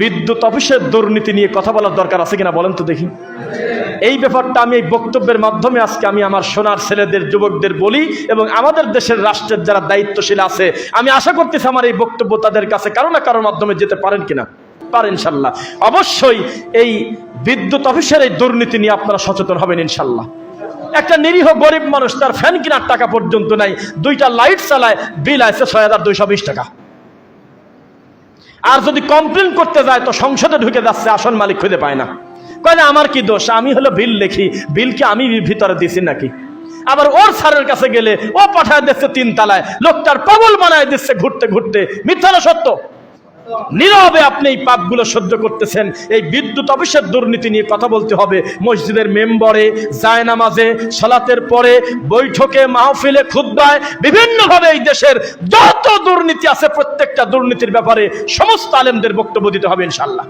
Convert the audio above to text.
বিদ্যুৎ অফিসের দুর্নীতি নিয়ে কথা বলার দরকার আছে কিনা বলেন তো দেখি। এই ব্যাপারটা আমি এই বক্তব্যের মাধ্যমে আজকে আমি আমার সোনার ছেলেদের, যুবকদের বলি এবং আমাদের দেশের রাষ্ট্রের যারা দায়িত্বশীল আছে, আমি আশা করতেছি আমার এই বক্তব্য তাদের কাছে কারও না কারোর মাধ্যমে যেতে পারেন কিনা? পারেন ইনশাল্লাহ। অবশ্যই এই বিদ্যুৎ অফিসের এই দুর্নীতি নিয়ে আপনারা সচেতন হবেন ইনশাল্লাহ। একটা নিরীহ গরিব মানুষ, তার ফ্যান কেনার টাকা পর্যন্ত নাই, দুইটা লাইট চালায়, বিল আছে ছয় হাজার দুইশো বিশ টাকা। আর যদি কমপ্লেন করতে যায়, তো সংসদে ঢুকে যাচ্ছে, আসন মালিক খুঁজে পায় না। কয় আমার কি দোষ? আমি হলো বিল লিখি। বিলকে আমি ভিতরে দিছি নাকি? আবার ওর স্যারের কাছে গেলে ও পাঠায় দিচ্ছে তিন তালায় লোকটার পাগল বানায় দিচ্ছে ঘুরতে ঘুরতে। মিথ্যা না সত্য? নীরবে আপনি এই পাপগুলো সহ্য করতেছেন। এই বিদ্যুৎ অফিসের দুর্নীতি নিয়ে কথা বলতে হবে। মসজিদের মেম্বরে, জায়নামাজে, সালাতের পরে, বৈঠকে, মাহফিলে, খুদ্ায়, বিভিন্নভাবে এই দেশের যত দুর্নীতি আছে, প্রত্যেকটা দুর্নীতির ব্যাপারে সমস্ত আলেমদের বক্তব্য দিতে হবে ইনশাল্লাহ